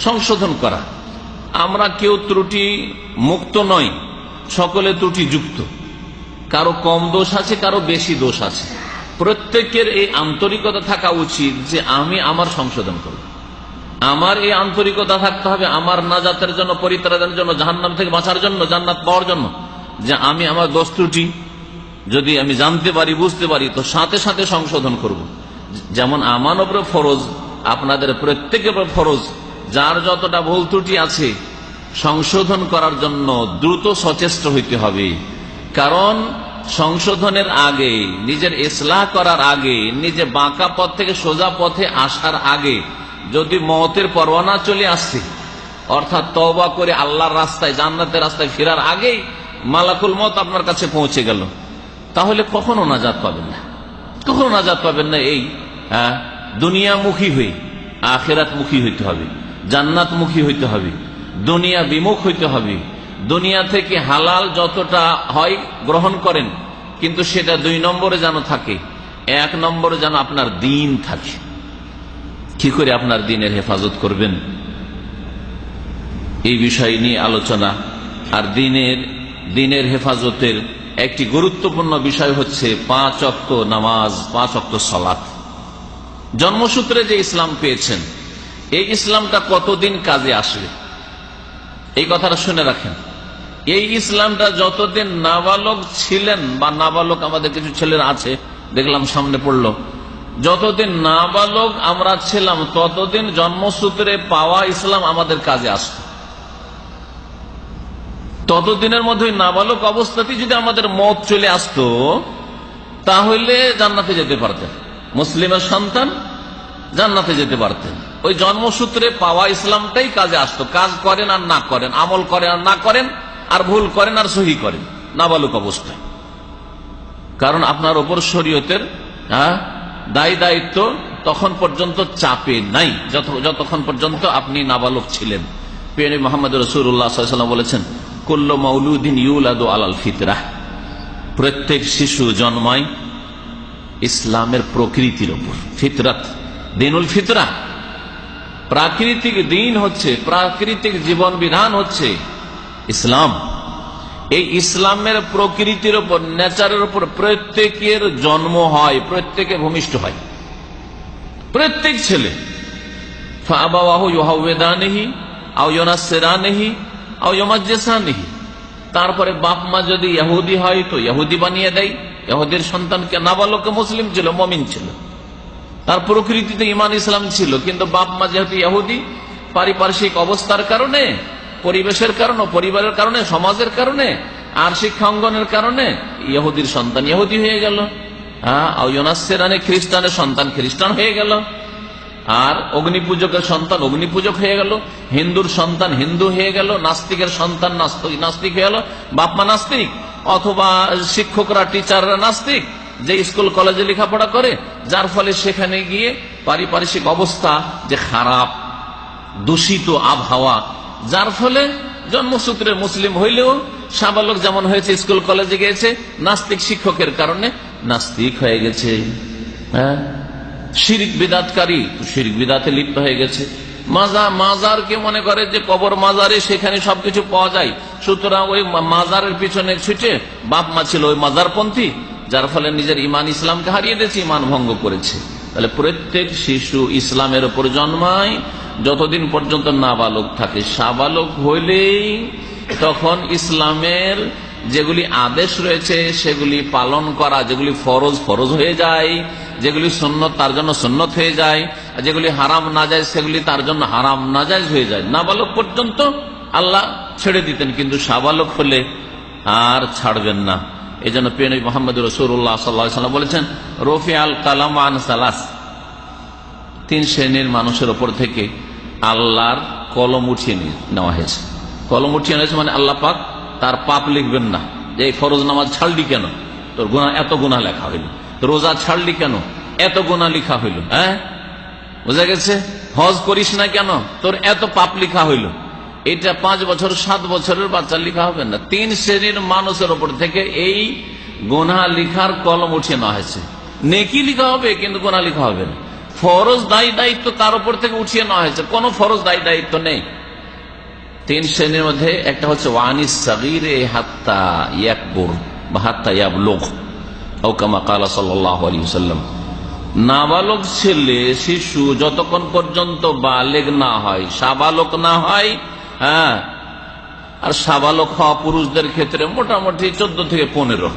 সংশোধন করা। আমরা কেউ ত্রুটি মুক্ত নয় সকলে ত্রুটি যুক্ত। কারও কম দোষ আছে, কারও বেশি দোষ আছে। প্রত্যেকের এই আন্তরিকতা থাকা উচিত যে আমি আমার সংশোধন করব। আমার এই আন্তরিকতা থাকতে হবে আমার নাজাতের জন্য, পরিত্রাণের জন্য, জাহান্নাম থেকে বাঁচার জন্য, জান্নাত পাওয়ার জন্য। যে আমি আমার দোষ ত্রুটি, যদি আমি জানতে পারি, বুঝতে পারি, তো সাথে সাথে সংশোধন করব। যেমন আমার ওপরে ফরজ, আপনাদের প্রত্যেকের ফরজ। যার যতটা ভুল ত্রুটি আছে, সংশোধন করার জন্য দ্রুত সচেষ্ট হইতে হবে। কারণ, সংশোধনের আগে, নিজের ইসলাহ করার আগে, নিজে বাঁকা পথ থেকে সোজা পথে আসার আগে, যদি মতের পরোয়ানা চলে আসছে অর্থাৎ তবা করে আল্লাহর রাস্তায়, জান্নাতের রাস্তায় ফেরার আগেই মালাকুল মত আপনার কাছে পৌঁছে গেল। তাহলে কখনো নাজাত পাবেন না। কখনো নাজাত পাবেন না এই হ্যাঁ দুনিয়ামুখী হয়ে আখেরাত মুখী হইতে হবে। জান্নাত মুখী হইতে হবে, দুনিয়া বিমুখ হইতে হবে। দুনিয়া থেকে হালাল যতটা হয় গ্রহণ করেন, কিন্তু সেটা দুই নম্বরে যেন থাকে, এক নম্বরে যেন আপনার দিন থাকে। কি করে আপনার দিনের হেফাজত করবেন? এই বিষয় নিয়ে আলোচনা। আর দিনের দিনের হেফাজতের একটি গুরুত্বপূর্ণ বিষয় হচ্ছে পাঁচ অক্ত নামাজ, পাঁচ অক্ত সলাৎ জন্মসূত্রে যে ইসলাম পেয়েছেন এই ইসলামটা কতদিন কাজে আসবে? এই কথাটা শুনে রাখেন। এই ইসলামটা যতদিন নাবালক ছিলেন বা নাবালক আমাদের কিছু ছেলেরা আছে, দেখলাম সামনে পড়ল, যতদিন নাবালক আমরা ছিলাম, ততদিন জন্মসূত্রে পাওয়া ইসলাম আমাদের কাজে আসত। ততদিনের মধ্যে নাবালক অবস্থাতেই যদি আমাদের মত চলে আসতো, তাহলে জান্নাতে যেতে পারতেন। মুসলিমের সন্তান জান্নাতে যেতে পারতেন। ওই জন্মসূত্রে পাওয়া ইসলামটাই কাজে আসতো। কাজ করেন আর না করেন, আমল করেন আর না করেন, আর ভুল করেন আর সহি করেন, নাবালক অবস্থায়। কারণ আপনার ওপর শরীয়তের হ্যাঁ দায়ী দায়িত্ব তখন পর্যন্ত চাপে নাই। যতক্ষণ পর্যন্ত আপনি নাবালক ছিলেন। পেয়ে মোহাম্মদ রসুল্লাহ বলেছেন, কল্ল মৌলুদ্দিন ইউলাদু আলাল ফিতরা। প্রত্যেক শিশু জন্মায় ইসলামের প্রকৃতির ওপর। ফিতরাত, দিনুল ফিতরা। প্রাকৃতিক দিন হচ্ছে, প্রাকৃতিক জীবন বিধান হচ্ছে ইসলাম। এই ইসলামের প্রকৃতির ওপর নেচারের উপর প্রত্যেকের জন্ম হয়, প্রত্যেকে ভূমিষ্ঠ হয়। প্রত্যেক ছেলে। তারপরে বাপ মা যদি ইহুদি হয়, তো ইহুদি বানিয়ে দেয়। ইহুদির সন্তানকে নাবালকে মুসলিম ছিল, মমিন ছিল। তার প্রকৃতিতে ইমান ইসলাম ছিল। কিন্তু বাপ মা যেহেতু ইহুদি, পারিপার্শ্বিক অবস্থার কারণে, পরিবেশের কারণে, পরিবারের কারণে, সমাজের কারণে, আর শিক্ষাঙ্গনের কারণে ইহুদির সন্তান ইহুদি হয়ে গেল। হ্যাঁ খ্রিস্টানের সন্তান খ্রিস্টান হয়ে গেল। আর অগ্নি পূজকের সন্তান অগ্নি পূজক হয়ে গেল। হিন্দুর সন্তান হিন্দু হয়ে গেল। নাস্তিকের সন্তান নাস্তিক হয়ে গেল। বাপমা নাস্তিক, অথবা শিক্ষকরা, টিচাররা নাস্তিক যে স্কুল, কলেজে লেখাপড়া করে, যার ফলে সেখানে গিয়ে পারিপার্শ্বিক অবস্থা যে খারাপ, দূষিত আবহাওয়া, যার ফলে জন্মসূত্রে মুসলিম হইলেও সাবালক যেমন হয়েছে, স্কুল, কলেজে গিয়েছে, নাস্তিক শিক্ষকের কারণে নাস্তিক হয়ে গেছে। হ্যাঁ? শিরিক বিদাতকারী শিরিক বিদাতে লিপ্ত হয়ে গেছে। মাজা, মাজারকে মনে করে যে কবর, মাজারে সেখানে সবকিছু পাওয়া যায়। সুতরাং ওই মাজারের পিছনে ছুটে বাপ মা ছিল ওই মাজারপন্থী যার ফলে নিজের ইমান ইসলামকে হারিয়ে দিয়েছে ইমান ভঙ্গ করেছে। তাহলে প্রত্যেক শিশু ইসলামের উপর জন্মায়, যতদিন পর্যন্ত নাবালক থাকে। সাবালক হইলেই তখন ইসলামের যেগুলি আদেশ রয়েছে, সেগুলি পালন করা, যেগুলি ফরজ ফরজ হয়ে যায়, যেগুলি সন্ন্যত তার জন্য সন্ন্যত হয়ে যায়, আর যেগুলি হারাম না যায়, সেগুলি তার জন্য হারাম না যায়, হয়ে যায়। নাবালক পর্যন্ত আল্লাহ ছেড়ে দিতেন, কিন্তু সাবালক হলে আর ছাড়বেন না। এই জন্য পেন মোহাম্মদ রসুল্লাহ সাল্লাম বলেছেন রফি আল কালাম আন সালাস। তিন শ্রেণির মানুষের ওপর থেকে আল্লাহর কলম উঠিয়ে নেওয়া হয়েছে। কলম উঠিয়ে নিয়েছে মানে আল্লাহ পাক তার পাপ লিখবেন না। যে এই ফরজ নামাজ ছাড়লি কেন? তোর গুণা এত গুণা লেখা হইল। রোজা ছাড়লি কেন? এত গুণা লিখা হইল হ্যাঁ? বোঝা গেছে? হজ করিস না কেন? তোর এত পাপ লিখা হইল। এটা পাঁচ বছর, সাত বছরের বাচ্চা লিখা হবে না। তিন শ্রেণির মানুষের ওপর থেকে এই গোনা লিখার কলম উঠিয়ে নেওয়া হয়েছে। নেকি লিখা হবে, কিন্তু গোনা লিখা হবে না। ফরজ দায়ী দায়িত্ব তার উপর থেকে উঠিয়ে নেওয়া হয়েছে। কোন ফরজ দায়ী দায়িত্ব নেই। তিন শ্রেণির মধ্যে একটা হচ্ছে ওয়ানিস সাগিরে হাত্তা ইয়াকবুর বা হাত্তা ইয়াবলুক ওকামা কালা সাল্লাম নাবালক ছেলে, শিশু, যতক্ষণ পর্যন্ত বালেগ না হয় সাবালক না হয় হ্যাঁ। আর সাবালক হওয়া পুরুষদের ক্ষেত্রে মোটামুটি চোদ্দ থেকে পনেরো।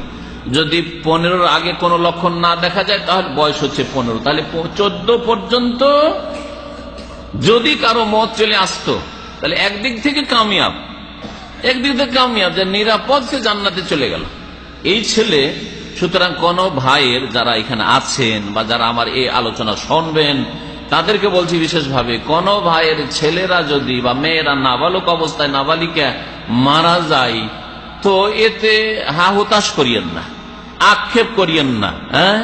যদি পনেরোর আগে কোনো লক্ষণ না দেখা যায়, তাহলে বয়স হচ্ছে পনেরো। তাহলে চোদ্দ পর্যন্ত যদি কারও মত চলে আসতো, তাহলে একদিক থেকে কামিয়াব। একদিক থেকে কামিয়াব যে নিরাপদ সে জান্নাতে চলে গেল। এই ছেলে, সুতরাং কোন ভাইয়ের যারা এখানে আছেন বা যারা আমার এই আলোচনা শুনবেন তাদেরকে বলছি বিশেষভাবে, কোন ভাইয়ের ছেলেরা যদি বা মেয়েরা নাবালক অবস্থায় নাবালিকা মারা যায়, তো এতে হা হতাশ করিয়েন না, আক্ষেপ করিয়েন না হ্যাঁ?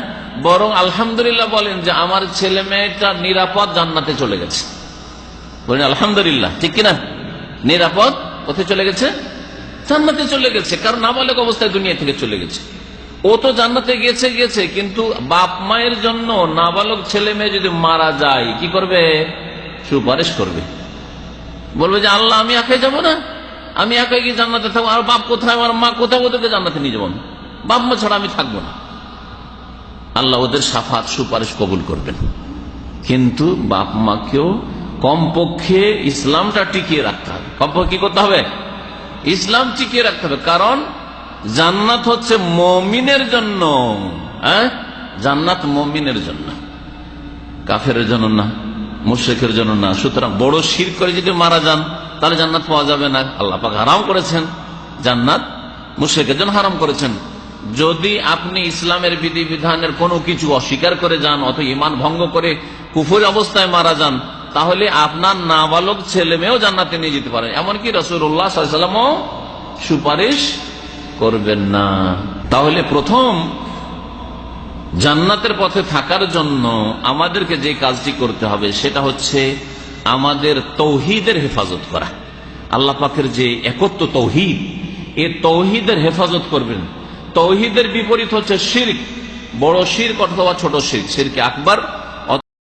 বরং আলহামদুলিল্লাহ বলেন যে আমার ছেলে মেয়েটা নিরাপদ জান্নাতে চলে গেছে। বলেন আলহামদুলিল্লাহ, ঠিক কিনা? নিরাপদ কোথায় চলে গেছে? জান্নাতে চলে গেছে, কারণ নাবালক অবস্থায় দুনিয়া থেকে চলে গেছে। ও তো জান্নাতে গেছে গেছে, কিন্তু বাপ মায়ের জন্য নাবালক ছেলে মেয়ে যদি মারা যায়, কি করবে? সুপারিশ করবে। বলবে যে, আল্লাহ, আমি একাই যাব না? আমি একাই গিয়ে জান্নাতে থাকব, আর বাপ কোথায়? আমার মা কোথায়? ওদেরকে জান্নাতে নিয়ে যাব? বাপ মা ছাড়া আমি থাকব না। আল্লাহ ওদের সাফাত, সুপারিশ কবুল করবেন। কিন্তু বাপ মাকেও কমপক্ষে ইসলামটা টিকিয়ে রাখতে হবে। কমপক্ষে কি করতে হবে? ইসলাম টিকিয়ে রাখতে হবে। কারণ জান্নাত হচ্ছে মমিনের জন্য হ্যাঁ? জান্নাত মমিনের জন্য। কাফের জন্য না মুশেকের জন্য না। সুতরাং বড় শির করে যদি মারা যান, তাহলে জান্নাত পাওয়া যাবে না। আল্লাহ পাক হারাম করেছেন। জান্নাত মুশেকের জন্য হারাম করেছেন। যদি আপনি ইসলামের বিধি বিধানের কোনো কিছু অস্বীকার করে যান অত ইমান ভঙ্গ করে কুফুর অবস্থায় মারা যান, তাহলে আপনার নাবালক ছেলে মেয়েও জান্নাতে নিয়ে যেতে পারেন এমনকি রসুল্লাহ সুপারিশ করবেন না। তাহলে প্রথম, জান্নাতের পথে থাকার জন্য আমাদেরকে যে কাজটি করতে হবে, সেটা হচ্ছে আমাদের তৌহিদের হেফাজত করা। আল্লাহ পাকের যে একত্র তৌহিদ, এ তৌহিদের হেফাজত করবেন। তৌহিদের বিপরীত হচ্ছে শির্ক। বড় শির্ক অথবা ছোট শির্ক। শিরকে আকবর